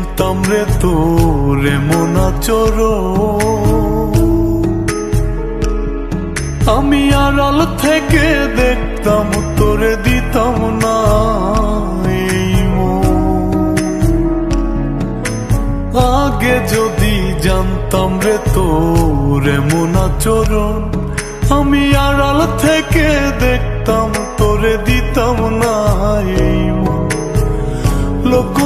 জানতাম রে তোর এমন আমি আড়াল থেকে দেখতাম, তোরে দিতাম না আগে যদি জানতাম রে তোর এমন আচরণ, আমি আড়াল থেকে দেখতাম, তোরে দিতাম না